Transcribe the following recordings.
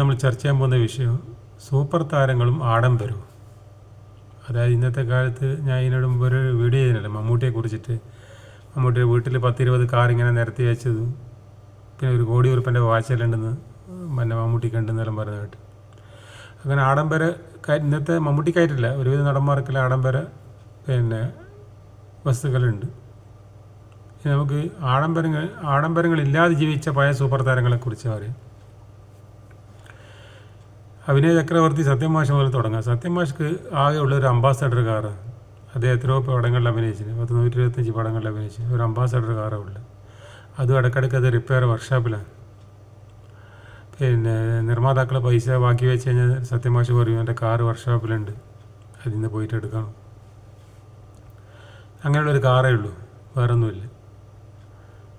നമ്മൾ ചർച്ച ചെയ്യാൻ പോകുന്ന വിഷയം സൂപ്പർ താരങ്ങളും ആഡംബരവും അതായത് ഇന്നത്തെ കാലത്ത് ഞാൻ ഇതിനോട് മുമ്പ് ഒരു വീഡിയോ ചെയ്യുന്നുണ്ട് മമ്മൂട്ടിയെ കുറിച്ചിട്ട്. മമ്മൂട്ടിയുടെ വീട്ടിൽ പത്തിരുപത് കാർ ഇങ്ങനെ നിരത്തി വെച്ചതും. പിന്നെ ഒരു കോടി ഉറുപ്പന്റെ വാച്ചലുണ്ടെന്ന് പിന്നെ മമ്മൂട്ടിക്ക് ഉണ്ടെന്നെല്ലാം പറഞ്ഞു കേട്ട്. അങ്ങനെ ആഡംബര ഇന്നത്തെ മമ്മൂട്ടിക്കായിട്ടില്ല. ഒരുവിധ നടന്മാർക്കെല്ലാം ആഡംബര പിന്നെ വസ്തുക്കളുണ്ട്. നമുക്ക് ആഡംബരങ്ങൾ ആഡംബരങ്ങളില്ലാതെ ജീവിച്ച പഴയ സൂപ്പർ താരങ്ങളെക്കുറിച്ച് പറയാം. അഭിനയ ചക്രവർത്തി സത്യമാഷ് മുതൽ തുടങ്ങാം. സത്യമാഷ്ക്ക് ഉള്ള ഒരു അംബാസഡർ കാറാണ് അദ്ദേഹം എത്രയോ പടങ്ങളിൽ അഭിനയിച്ചിന്. പത്ത് നൂറ്റി ഇരുപത്തഞ്ച് പടങ്ങളിൽ അഭിനയിച്ചു ഒരു അംബാസഡർ കാറേ ഉള്ളത് അതും ഇടയ്ക്കിടയ്ക്ക് അത് റിപ്പയർ വർക്ക്ഷോപ്പിലാണ് പിന്നെ നിർമ്മാതാക്കളെ പൈസ ബാക്കി വെച്ച് കഴിഞ്ഞാൽ സത്യമാഷ് പറയും എന്റെ കാറ് വർക്ക്ഷോപ്പിലുണ്ട് അതിൽ നിന്ന് പോയിട്ട് എടുക്കണം. അങ്ങനെയുള്ളൊരു കാറേ ഉള്ളൂ. വേറൊന്നുമില്ല.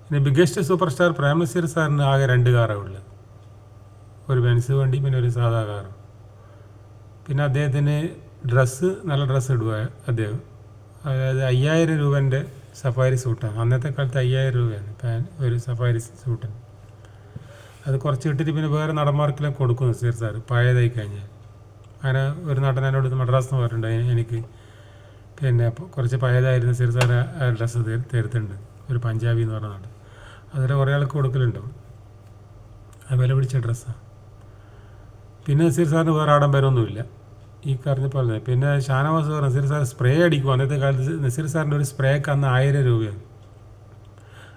പിന്നെ ബിഗ്ഗസ്റ്റ് സൂപ്പർ സ്റ്റാർ പ്രേമസീർ സാറിന് ആകെ രണ്ട് കാറേ ഉള്ളത് ഒരു ബെൻസ് വണ്ടി പിന്നെ ഒരു സാധാ കാർ പിന്നെ അദ്ദേഹത്തിന് ഡ്രസ്സ് നല്ല ഡ്രസ്സ് ഇടുക അദ്ദേഹം. അതായത് അയ്യായിരം രൂപന്റെ സഫാരി സൂട്ടാണ്. അന്നത്തെ കാലത്ത് അയ്യായിരം രൂപയാണ് പാൻ ഒരു സഫാരി സൂട്ടിന്. അത് കുറച്ച് ഇട്ടിട്ട് പിന്നെ വേറെ നടന്മാർക്കെല്ലാം കൊടുക്കുന്നു സീർ സാർ പഴയതായി കഴിഞ്ഞാൽ. അങ്ങനെ ഒരു നടൻ എന്നോട് ഇത് മദ്രാസ് എന്ന് പറഞ്ഞിട്ടുണ്ട് എനിക്ക് പിന്നെ കുറച്ച് പഴയതായിരുന്നു സീർ സാർ ഡ്രസ്സ് തരുത്തുണ്ട് ഒരു പഞ്ചാബി എന്ന് പറഞ്ഞ നടൻ. അതിൽ കുറേ ആൾക്ക് കൊടുക്കലുണ്ടാവും. വില പിടിച്ച ഡ്രസ്സാണ് പിന്നെ നസീർ സാറിന് വേറെ ആഡംബരമൊന്നുമില്ല ഈ പറഞ്ഞ പോലെ തന്നെ. പിന്നെ Shanavas sir Naseer sir spray അടിക്കും അന്നത്തെ കാലത്ത് നസീർ സാറിന്റെ ഒരു സ്പ്രേക്ക് അന്ന് ആയിരം രൂപയാണ്.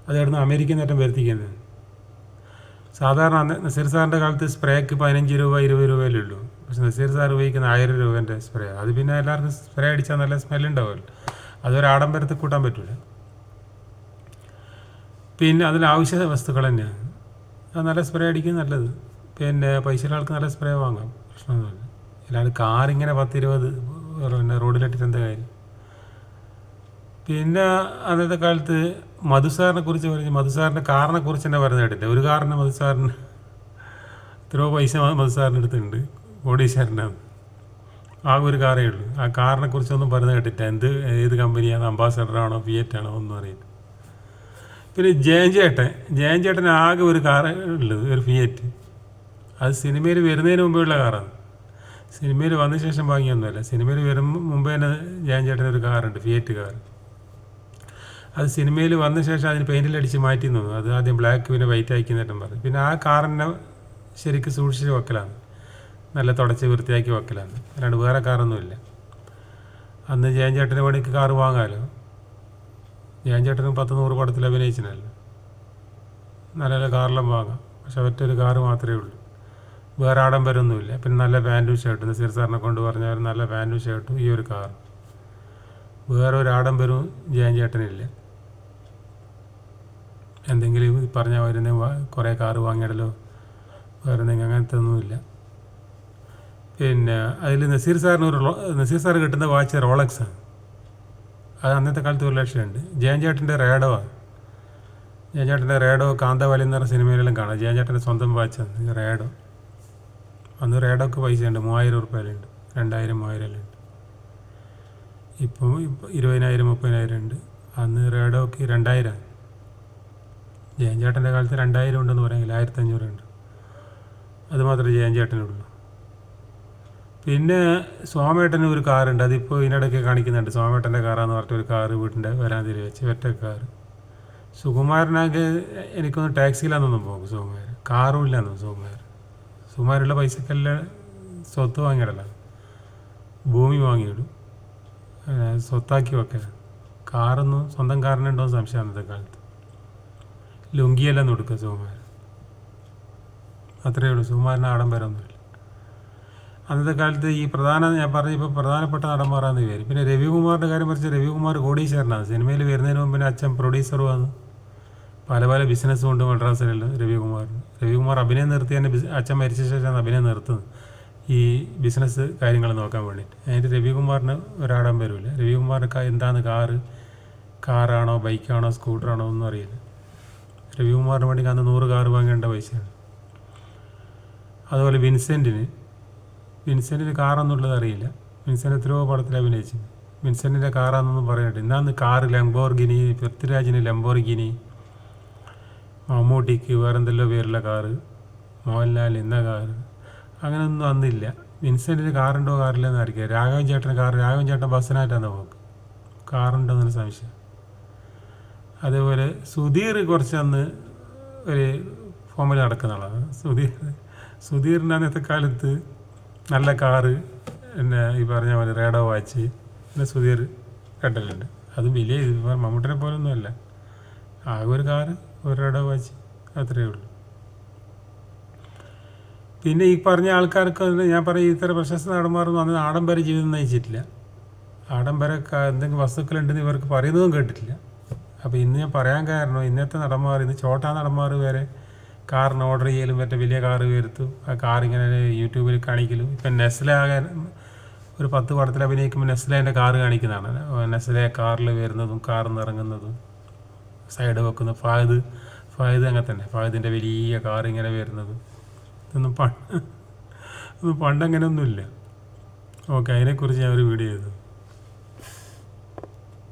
അത് ഇവിടുന്ന് അമേരിക്കൻ നേട്ടം വരുത്തിക്കുന്നത്. സാധാരണ അന്ന് നസീർ സാറിന്റെ കാലത്ത് സ്പ്രേക്ക് പതിനഞ്ച് രൂപ ഇരുപത് രൂപയിലേ ഉള്ളൂ. പക്ഷെ നസീർ സാർ ഉപയോഗിക്കുന്ന ആയിരം രൂപേന്റെ സ്പ്രേ. അത് പിന്നെ എല്ലാവർക്കും സ്പ്രേ അടിച്ചാൽ നല്ല സ്മെല്ലുണ്ടാവുമല്ലോ അതൊരു ആഡംബരത്തിൽ കൂട്ടാൻ പറ്റില്ല പിന്നെ അതിൽ ആവശ്യ വസ്തുക്കൾ തന്നെയാണ്. അത് നല്ല സ്പ്രേ അടിക്കും നല്ലത്. പിന്നെ പൈസ ആൾക്ക് നല്ല സ്പ്രേ വാങ്ങാം. പ്രശ്നമൊന്നുമില്ല. അല്ലാണ്ട് കാറിങ്ങനെ പത്തിരുപത് പിന്നെ റോഡിലിട്ടിട്ട് എന്താ കാര്യം? പിന്നെ അന്നത്തെ കാലത്ത് മധുസാറിനെ കുറിച്ച് പറഞ്ഞ് മധുസാറിന്റെ കാറിനെ കുറിച്ച് തന്നെ പറഞ്ഞു കേട്ടില്ല? ഒരു കാറിന് മധുസാറിന് എത്രയോ പൈസ മധുസാറിന്റെ അടുത്തുണ്ട്. കോടീശ്വരന്റെ ആ ഒരു കാറേ ഉള്ളൂ. ആ കാറിനെ കുറിച്ചൊന്നും പറഞ്ഞു കേട്ടില്ല എന്ത് ഏത് കമ്പനിയാണ്? അംബാസഡറാണോ ആണോ? ഒന്നും അറിയില്ല പിന്നെ ജയൻ ചേട്ടൻ. ജയൻ ചേട്ടൻ ആകെ ഒരു കാറേ ഉള്ളത് ഒരു ഫിയറ്റ് അത് സിനിമയിൽ വരുന്നതിന് മുമ്പേയുള്ള കാറാണ്. സിനിമയിൽ വന്ന ശേഷം വാങ്ങിയൊന്നുമല്ല. സിനിമയിൽ വരും മുമ്പേ തന്നെ ജയൻ ഒരു കാറുണ്ട് ഫിയറ്റ് കാർ. അത് സിനിമയിൽ വന്ന ശേഷം അതിന് പെയിന്റിലടിച്ച് മാറ്റി നിന്നു അത് ആദ്യം ബ്ലാക്ക് പിന്നെ വൈറ്റ് ആക്കി എന്നിട്ടും പറഞ്ഞു. പിന്നെ ആ കാറിനെ ശരിക്കും സൂക്ഷിച്ച് വെക്കലാണ്. നല്ല തുടച്ച് വൃത്തിയാക്കി വെക്കലാണ്. അല്ലാണ്ട് വേറെ കാറൊന്നുമില്ല. അന്ന് ജയൻ ചേട്ടന്റെ പണിക്ക് കാറ് വാങ്ങാമല്ലോ ജയൻ ചേട്ടനും പത്ത് നൂറ് പടത്തിൽ അഭിനയിച്ചിനല്ലോ. നല്ല നല്ല കാറെല്ലാം വാങ്ങാം. പക്ഷെ ഒറ്റൊരു കാറ് മാത്രമേ ഉള്ളൂ. വേറെ ആഡംബരമൊന്നുമില്ല പിന്നെ നല്ല പാന്റും ഷർട്ടും നസീർ സാറിനെ കൊണ്ട് പറഞ്ഞാൽ നല്ല പാന്റും ഷർട്ടും ഈ ഒരു കാർ വേറെ ഒരു ആഡംബരവും ജയൻ ചേട്ടനില്ല. എന്തെങ്കിലും പറഞ്ഞ വരുന്ന കുറേ കാറ് വാങ്ങിയിടലോ വേറെ എന്തെങ്കിലും അങ്ങനത്തെ ഒന്നുമില്ല പിന്നെ അതിൽ നസീർ സാറിന് ഒരു നസീർ സാർ കിട്ടുന്ന വാച്ച് റോളക്സാണ് അത് അന്നത്തെ കാലത്ത് ഒരു ലക്ഷമുണ്ട് ജയൻ ചേട്ടന്റെ റേഡോ ആണ്. ജയൻ ചേട്ടന്റെ റേഡോ കാന്തവാലി എന്ന് പറഞ്ഞ സിനിമയിലെല്ലാം കാണാം. ജയൻ ചേട്ടന്റെ സ്വന്തം വാച്ചാണ് റേഡോ. അന്ന് റേഡോക്ക് പൈസ ഉണ്ട് മൂവായിരം ഉറുപ്പ്യലുണ്ട് രണ്ടായിരം മൂവായിരം ഉണ്ട് ഇപ്പോൾ ഇപ്പം ഇരുപതിനായിരം മുപ്പതിനായിരം ഉണ്ട്. അന്ന് റേഡോക്ക് രണ്ടായിരം. ജയൻചേട്ടന്റെ കാലത്ത് രണ്ടായിരം ഉണ്ടെന്ന് പറയാമെങ്കിൽ ആയിരത്തഞ്ഞൂറ് ഉണ്ട്. അത് മാത്രമേ ജയൻചേട്ടനുള്ളൂ. പിന്നെ സ്വാമേട്ടന് ഒരു കാറുണ്ട്. അതിപ്പോൾ ഇതിനിടയ്ക്ക് കാണിക്കുന്നുണ്ട്. സ്വാമേട്ടന്റെ കാറാന്ന് പറഞ്ഞിട്ട് ഒരു കാറ് വീട്ടിന്റെ വരാതിരി വെച്ച് ഒറ്റ കാറ്. സുകുമാരനാകെ എനിക്കൊന്ന് ടാക്സിയിലാണെന്നൊന്നും പോകും സുകുമാരൻ. കാറും ഇല്ലാന്നു സുകുമാരൻ. സുകുമാരുള്ള പൈസക്കെല്ലാം സ്വത്ത് വാങ്ങിയിടല ഭൂമി വാങ്ങിയിടും. സ്വത്താക്കി വെക്കല. കാറൊന്നും സ്വന്തം കാറിനുണ്ടോ സംശയം അന്നത്തെ കാലത്ത്. ലുങ്കിയെല്ലാം കൊടുക്കുക സുകുമാരൻ. അത്രയേ ഉള്ളൂ. സുകുമാരന് ആഡംബരമൊന്നുമില്ല അന്നത്തെ കാലത്ത് ഈ പ്രധാന ഞാൻ പറഞ്ഞ ഇപ്പോൾ പ്രധാനപ്പെട്ട നടന്മാരാന്ന് പേര് പിന്നെ രവികുമാറിന്റെ കാര്യം പറിച്ച് രവികുമാർ കോടീശ്വരനാണ്. സിനിമയിൽ വരുന്നതിന് മുമ്പ് അച്ഛൻ പ്രൊഡ്യൂസറുമാണ് പല പല ബിസിനസ് കൊണ്ട് മദ്രാസിലുള്ള രവികുമാർ. രവികുമാർ അഭിനയം നിർത്തി തന്നെ അച്ഛൻ മരിച്ച ശേഷമാണ് അഭിനയം നിർത്തുന്നത്. ഈ ബിസിനസ് കാര്യങ്ങൾ നോക്കാൻ വേണ്ടിയിട്ട്. അതിന്റെ രവികുമാറിന് ഒരാഡംബരമില്ല രവികുമാറിന് എന്താണ് കാറ്? കാറാണോ ബൈക്കാണോ സ്കൂട്ടറാണോ ഒന്നും അറിയില്ല. രവികുമാറിന് വേണ്ടി അന്ന് നൂറ് കാറ് വാങ്ങേണ്ട പൈസയാണ്. അതുപോലെ വിൻസെന്റിന് വിൻസെന്റിന് കാറൊന്നുള്ളത് അറിയില്ല. വിൻസെന്റ് എത്രയോ പടത്തിൽ അഭിനയിച്ചു വിൻസെന്റിന്റെ കാറാണെന്നൊന്നും പറയട്ടെ ഇന്നാന്ന് കാറ് ലംബോർഗിനി പൃഥ്വിരാജിന് ലംബോർഗിനി മമ്മൂട്ടിക്ക് വേറെന്തെല്ലോ പേരുള്ള കാറ് മോഹൻലാൽ എന്ന കാറ് അങ്ങനെയൊന്നും അന്നില്ല. വിൻസെന്റിന് കാറുണ്ടോ കാറില്ലെന്ന് ആയിരിക്കും രാഘവൻ ചേട്ടന് കാർ രാഘവൻ ചേട്ടൻ ബസ്സിനായിട്ടാണ് പോക്ക്. കാറുണ്ടോ എന്നൊരു സംശയം. അതേപോലെ സുധീർ കുറച്ച് അന്ന് ഒരു ഫോമിൽ നടക്കുന്ന ആളാണ്. സുധീർ സുധീറിന്റെ അന്നത്തെ കാലത്ത് നല്ല കാറ് പിന്നെ ഈ പറഞ്ഞ പോലെ റേഡോ വാച്ച് പിന്നെ സുധീർ കണ്ടിട്ടുണ്ട്. അത് വലിയ മമ്മൂട്ടിനെ പോലൊന്നുമല്ല ആകെ ഒരു കാറ് ഒരു റേഡോ വാച്ച്. അത്രയേ ഉള്ളൂ. പിന്നെ ഈ പറഞ്ഞ ആൾക്കാർക്ക് ഞാൻ പറയും ഇത്ര പ്രശസ്ത നടന്മാരൊന്നും അന്ന് ആഡംബര ജീവിതം നയിച്ചിട്ടില്ല. ആഡംബര എന്തെങ്കിലും വസ്തുക്കളുണ്ടെന്ന് ഇവർക്ക് പറയുന്നതും കേട്ടിട്ടില്ല. അപ്പോൾ ഇന്ന് ഞാൻ പറയാൻ കാരണം ഇന്നത്തെ നടന്മാർ ഇന്ന് ചോട്ടാ നടന്മാർ വരെ കാറിന് ഓർഡർ ചെയ്യലും മറ്റേ വലിയ കാറ് വരുത്തും ആ കാർ ഇങ്ങനെ യൂട്യൂബിൽ കാണിക്കലും. ഇപ്പം നെസ്ല ആകാൻ ഒരു പത്ത് പടത്തിൽ അഭിനയിക്കുമ്പോൾ നെസ്ലേന്റെ കാറ് കാണിക്കുന്നതാണ്. നെസ്ലെ കാറിൽ വരുന്നതും കാറിൽ നിന്ന് ഇറങ്ങുന്നതും. സൈഡ് വെക്കുന്ന ഫായത് ഫായത് അങ്ങനെ തന്നെ. ഫായതിന്റെ വലിയ കാർ ഇങ്ങനെ വരുന്നത്. ഇതൊന്നും പണ്ട് ഒന്നും പണ്ട് അങ്ങനെയൊന്നുമില്ല. ഓക്കെ അതിനെക്കുറിച്ച് ഞാൻ ഒരു വീഡിയോ ചെയ്തു.